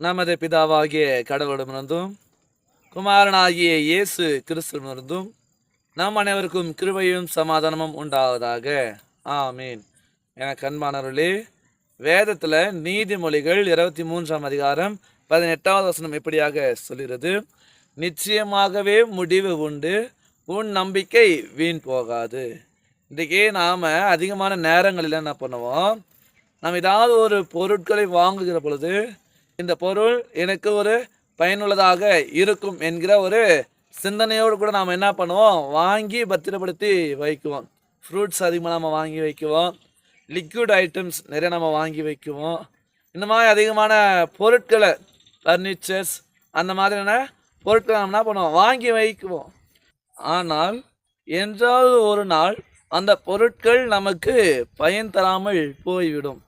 நமது பிதாவாகிய கடவுளிடமிருந்தும் குமாரனாகிய இயேசு கிறிஸ்துவிலிருந்தும் நம் அனைவருக்கும் கிருபையும் சமாதானமும் உண்டாவதாக. ஆமீன். என அன்பானவர்களே வேதத்தில் நீதிமொழிகள் இருபத்தி மூன்றாம் அதிகாரம் பதினெட்டாவது வசனம் எப்படியாக சொல்கிறது? நிச்சயமாகவே முடிவு உண்டு உன் நம்பிக்கை வீண் போகாது. இன்றைக்கே நாம் அதிகமான நேரங்களில் என்ன பண்ணுவோம்? நாம் ஏதாவது ஒரு பொருட்களை வாங்குகிற பொழுது இந்த பொருள் எனக்கு ஒரு பயனுள்ளதாக இருக்கும் என்கிற ஒரு சிந்தனையோடு கூட நாம் என்ன பண்ணுவோம்? வாங்கி பத்திரப்படுத்தி வைக்குவோம். ஃப்ரூட்ஸ் அதிகமாக நம்ம வாங்கி வைக்குவோம். லிக்விட் ஐட்டம்ஸ் நிறைய நம்ம வாங்கி வைக்குவோம். இந்த மாதிரி அதிகமான பொருட்களை ஃபர்னிச்சர்ஸ் அந்த மாதிரியான பொருட்களை நம்ம என்ன பண்ணுவோம்? வாங்கி வைக்குவோம். ஆனால் என்றாவது ஒரு நாள் அந்த பொருட்கள் நமக்கு பயன் தராமல் போய்விடும்.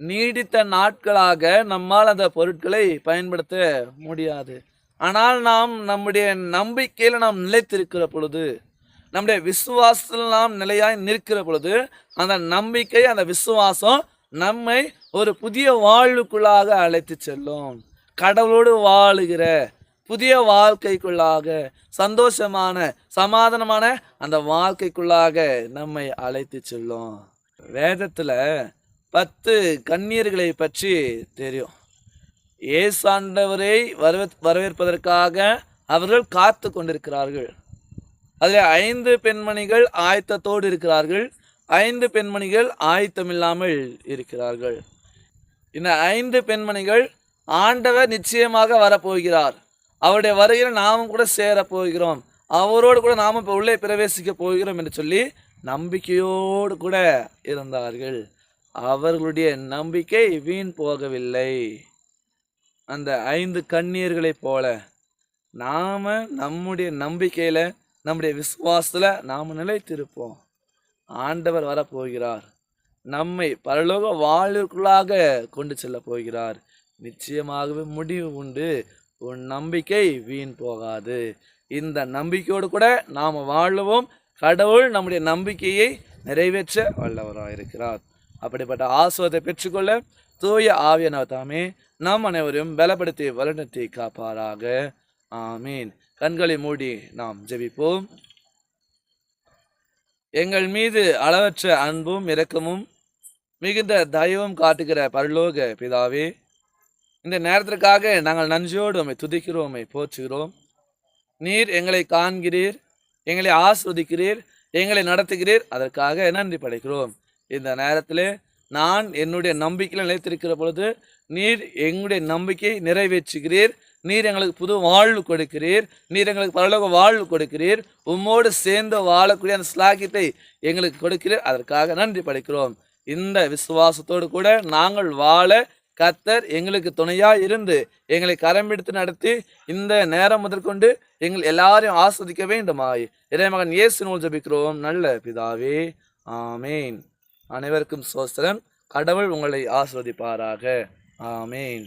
நீடித்த நாட்களாக நம்மால் அந்த பொருட்களை பயன்படுத்த முடியாது. ஆனால் நாம் நம்முடைய நம்பிக்கையில் நாம் நிலைத்திருக்கிற பொழுது நம்முடைய விசுவாசத்தில் நாம் நிலையாய் நிற்கிற பொழுது அந்த நம்பிக்கை அந்த விசுவாசம் நம்மை ஒரு புதிய வாழ்வுக்குள்ளாக அழைத்து செல்லும். கடவுளோடு வாழுகிற புதிய வாழ்க்கைக்குள்ளாக சந்தோஷமான சமாதானமான அந்த வாழ்க்கைக்குள்ளாக நம்மை அழைத்து செல்லும். வேதத்தில் பத்து கண்ணீர்களை பற்றி தெரியும். ஏசாண்டவரை வரவே வரவேற்பதற்காக அவர்கள் காத்து கொண்டிருக்கிறார்கள். அதில் ஐந்து பெண்மணிகள் ஆயத்தத்தோடு இருக்கிறார்கள். ஐந்து பெண்மணிகள் ஆயத்தமில்லாமல் இருக்கிறார்கள். இந்த ஐந்து பெண்மணிகள் ஆண்டவர் நிச்சயமாக வரப்போகிறார். அவருடைய வருகையில் நாமும் கூட சேரப் போகிறோம். அவரோடு கூட நாம் இப்போ உள்ளே பிரவேசிக்க போகிறோம் என்று சொல்லி நம்பிக்கையோடு கூட இருந்தார்கள். அவர்களுடைய நம்பிக்கை வீண் போகவில்லை. அந்த ஐந்து கண்ணீர்களைப் போல நாம் நம்முடைய நம்பிக்கையில் நம்முடைய விசுவாசத்தில் நாம் நிலைத்திருப்போம். ஆண்டவர் வரப்போகிறார். நம்மை பரலோக வாழ்வுக்குள்ளாக கொண்டு செல்ல போகிறார். நிச்சயமாகவே முடிவு உண்டு. உன் நம்பிக்கை வீண் போகாது. இந்த நம்பிக்கையோடு கூட நாம் வாழவும். கடவுள் நம்முடைய நம்பிக்கையை நிறைவேற்ற வல்லவராக இருக்கிறார் அப்படிப்பட்ட ஆசுவத்தை பெற்றுக்கொள்ள தூய ஆவியனர் தாமே நாம் அனைவரையும் பலப்படுத்தி வழிநடத்தி காப்பாராக. ஆமீன். கண்களை மூடி நாம் ஜெபிப்போம். எங்கள் மீது அளவற்ற அன்பும் இரக்கமும் மிகுந்த தயவும் காட்டுகிற பரலோக பிதாவே இந்த நேரத்திற்காக நாங்கள் நன்றியோடு உம்மை துதிக்கிறோம் உம்மை போற்றுகிறோம். நீர் எங்களை காண்கிறீர் எங்களை ஆஸ்வதிக்கிறீர் எங்களை நடத்துகிறீர். அதற்காக நன்றி படைக்கிறோம். இந்த நேரத்தில் நான் என்னுடைய நம்பிக்கையில் நிலைத்திருக்கிற பொழுது நீர் எங்களுடைய நம்பிக்கையை நிறைவேற்றுகிறீர். நீர் எங்களுக்கு புது வாழ்வு கொடுக்கிறீர். நீர் எங்களுக்கு பரலோக வாழ்வு கொடுக்கிறீர். உம்மோடு சேர்ந்து வாழக்கூடிய அந்த ஸ்லாகியத்தை எங்களுக்கு கொடுக்கிறீர். அதற்காக நன்றி படைக்கிறோம். இந்த விசுவாசத்தோடு கூட நாங்கள் வாழ கத்தர் எங்களுக்கு துணையாக இருந்து எங்களை கரம் எடுத்து நடத்தி இந்த நேரம் முதற்கொண்டு எங்கள் எல்லாரையும் ஆஸ்வதிக்க வேண்டுமாய். இறைமகன் இயேசு நூல் ஜபிக்கிறோம். நல்ல பிதாவே. ஆமேன். அனைவருக்கும் சோஸ்திரம் கடவுள் உங்களை ஆஸ்வதிப்பாராக ஆமேன்.